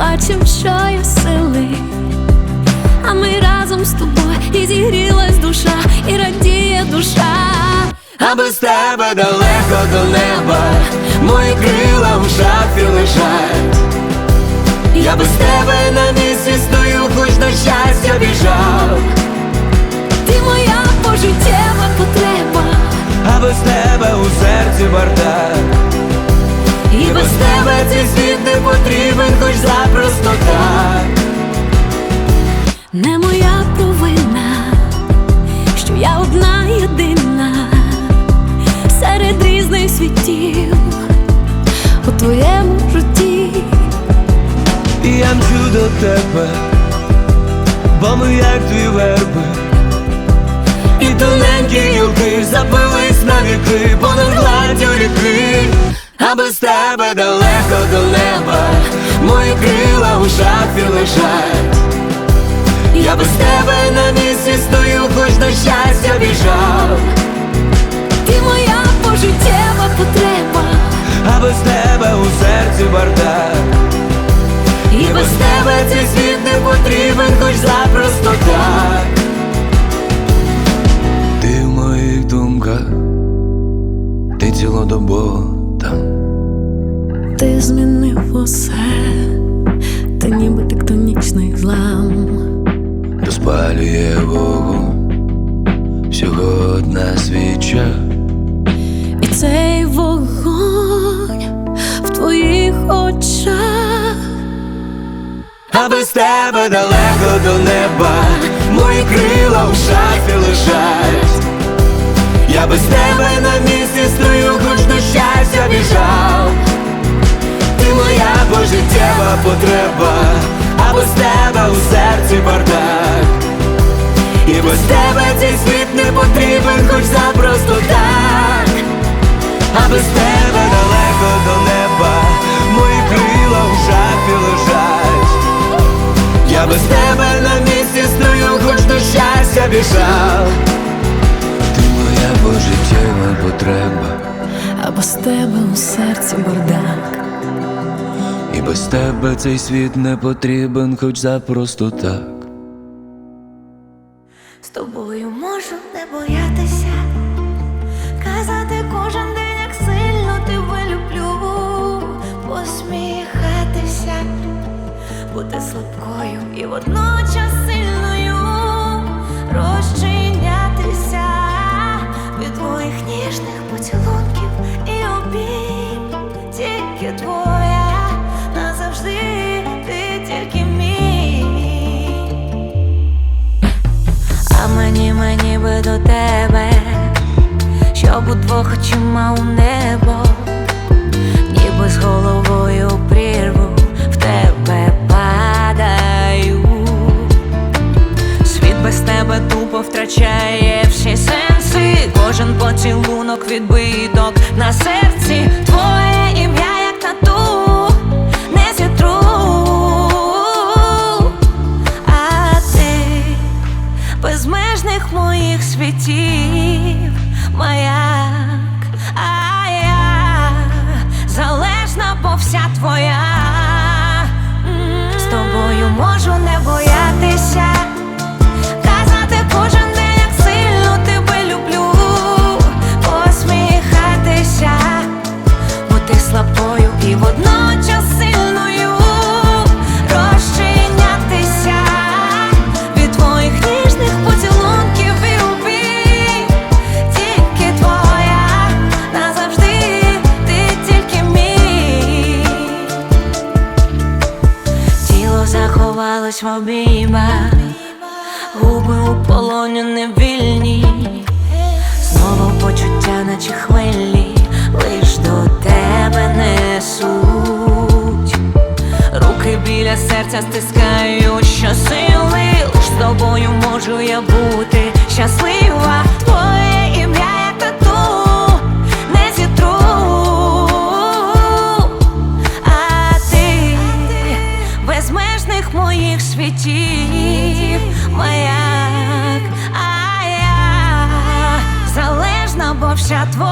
плачем, що є сили. А ми разом з тобою і зігрілась душа, і радіє душа. А без тебе далеко до неба, мої крила в шафі лежать. Я без тебе на місці стою, хоч на щастя біжав. Ти моя я одна єдина серед різних світів у твоєму житті. І я мчу до тебе, бо ми як дві верби. І тоненькі гілки запились на віки, понад гладдю ріки, а без тебе далеко до неба, мої крила у шафі лежать. Я без тебе на місці стою, хоч щастя біжав. Ти моя пожиттєва потреба, А без тебе у серці бардак. І без тебе цей світ не потрібен, хоч запросто так. Ти в моїх думках, ти цілодобово там ти змінив усе, ти ніби тектонічний злам. Розпалює вогонь, одна свіча І цей вогонь в твоїх очах. А без тебе далеко до неба, мої крила в шафі лежать. Я без тебе на місці стою, хоч до щастя біжав. Ти моя пожиттєва потреба, без тебе далеко до неба, мої крила в шафі лежать. Я без тебе на місці стою, хоч до щастя біжав. Ти моя пожиттєва потреба, А без тебе у серці бардак. і без тебе цей світ не потрібен, хоч запросто так. Бути слабкою і водночас сильною, розчинятися від твоїх ніжних поцілунків і обійм, тільки твоя назавжди, ти тільки мій. А мені, мені би до тебе, щоб удвох очима у небо, ніби з головою в обіймах, губи у полоні невільні, знову почуття, наче хвилі, лиш до тебе несуть. Руки біля серця стискають щосили Лиш з тобою можу я бути. Щаслива Твоє світів маяк А я залежна, бо вся твоя